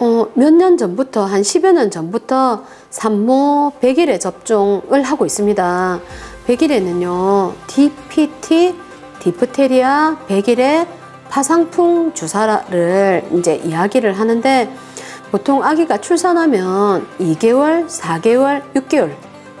어, 몇 년 전부터, 한 10여 년 전부터 산모 100일에 접종을 하고 있습니다. 100일에는요, DPT, 디프테리아 100일에 파상풍 주사를 이제 이야기를 하는데, 보통 아기가 출산하면 2개월, 4개월, 6개월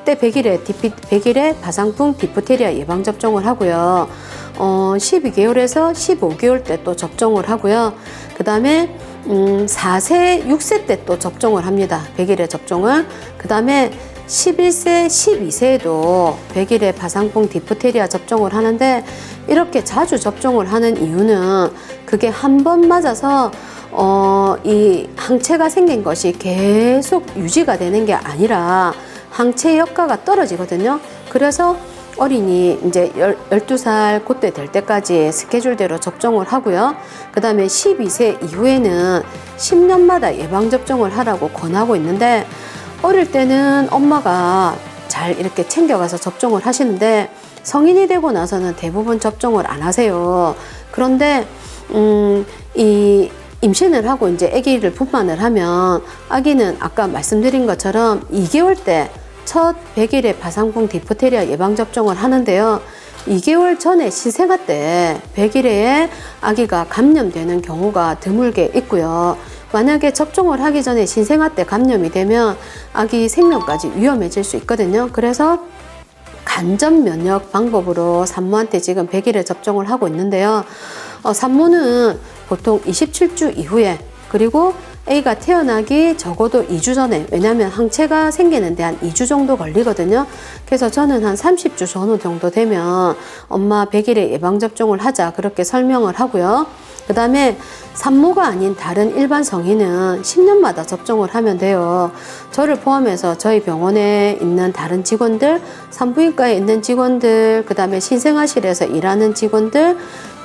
때 100일에 디피, 100일에 파상풍 디프테리아 예방 접종을 하고요. 어, 12개월에서 15개월 때 또 접종을 하고요. 그다음에 음, 4세, 6세 때 또 접종을 합니다. 100일에 접종을. 그 다음에 11세, 12세에도 100일에 파상풍 디프테리아 접종을 하는데 이렇게 자주 접종을 하는 이유는 그게 한 번 맞아서 어, 이 항체가 생긴 것이 계속 유지가 되는 게 아니라 항체 효과가 떨어지거든요. 그래서 어린이 이제 12살 그때 될 때까지 스케줄대로 접종을 하고요. 그 다음에 12세 이후에는 10년마다 예방접종을 하라고 권하고 있는데 어릴 때는 엄마가 잘 이렇게 챙겨가서 접종을 하시는데 성인이 되고 나서는 대부분 접종을 안 하세요. 그런데, 음, 이 임신을 하고 이제 아기를 분만을 하면 아기는 아까 말씀드린 것처럼 2개월 때 첫 100일의 파상풍 디프테리아 예방접종을 하는데요. 2개월 전에 신생아 때 100일에 아기가 감염되는 경우가 드물게 있고요. 만약에 접종을 하기 전에 신생아 때 감염이 되면 아기 생명까지 위험해질 수 있거든요. 그래서 간접 면역 방법으로 산모한테 지금 100일에 접종을 하고 있는데요. 어, 산모는 보통 27주 이후에 그리고 A가 태어나기 적어도 2주 전에 왜냐하면 항체가 생기는데 한 2주 정도 걸리거든요. 그래서 저는 한 30주 전후 정도 되면 엄마 100일에 예방접종을 하자 그렇게 설명을 하고요. 그 다음에 산모가 아닌 다른 일반 성인은 10년마다 접종을 하면 돼요. 저를 포함해서 저희 병원에 있는 다른 직원들, 산부인과에 있는 직원들, 그 다음에 신생아실에서 일하는 직원들,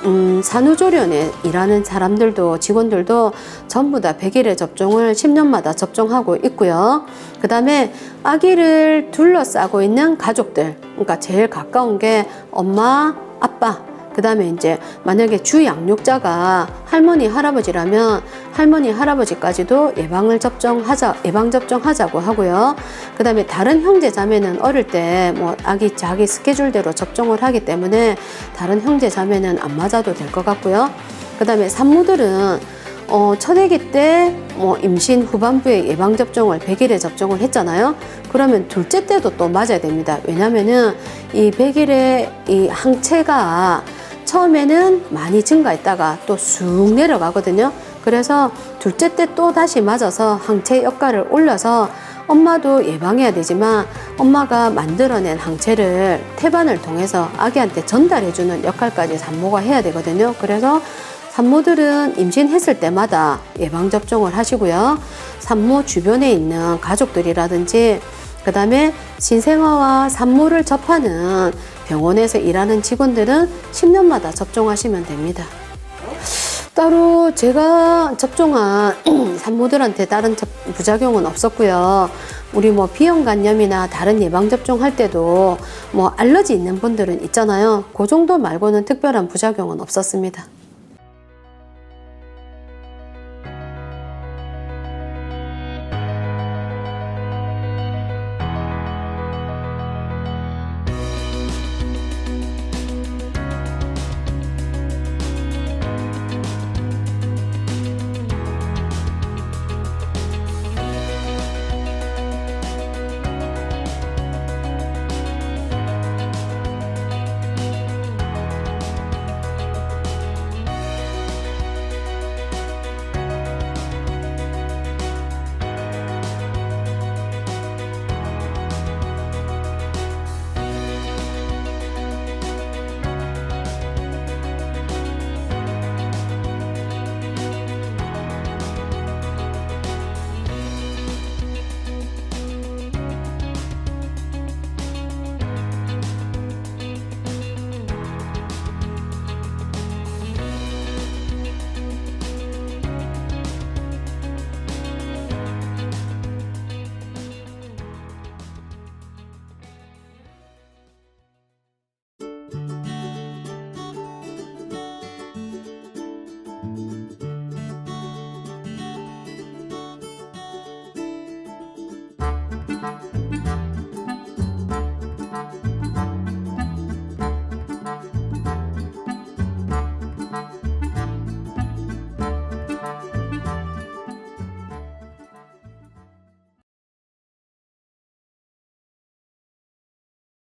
음, 산후조리원에 일하는 사람들도 직원들도 전부 다 100일의 접종을 10년마다 접종하고 있고요. 그 다음에 아기를 둘러싸고 있는 가족들, 그러니까 제일 가까운 게 엄마, 아빠, 그 다음에 이제 만약에 주 양육자가 할머니, 할아버지라면 할머니, 할아버지까지도 예방을 접종하자, 예방 접종하자고 하고요. 그 다음에 다른 형제 자매는 어릴 때 뭐 아기 자기 스케줄대로 접종을 하기 때문에 다른 형제 자매는 안 맞아도 될 것 같고요. 그 다음에 산모들은 어, 첫애기 때 뭐 임신 후반부에 예방 접종을 100일에 접종을 했잖아요. 그러면 둘째 때도 또 맞아야 됩니다. 왜냐면은 이 100일에 이 항체가 처음에는 많이 증가했다가 또 쑥 내려가거든요. 그래서 둘째 때 또 다시 맞아서 항체 효과를 올려서 엄마도 예방해야 되지만 엄마가 만들어낸 항체를 태반을 통해서 아기한테 전달해주는 역할까지 산모가 해야 되거든요. 그래서 산모들은 임신했을 때마다 예방접종을 하시고요. 산모 주변에 있는 가족들이라든지 그 다음에 신생아와 산모를 접하는 병원에서 일하는 직원들은 10년마다 접종하시면 됩니다. 따로 제가 접종한 산모들한테 다른 접- 부작용은 없었고요. 우리 뭐 비형 간염이나 다른 예방 접종할 때도 뭐 알러지 있는 분들은 있잖아요. 그 정도 말고는 특별한 부작용은 없었습니다.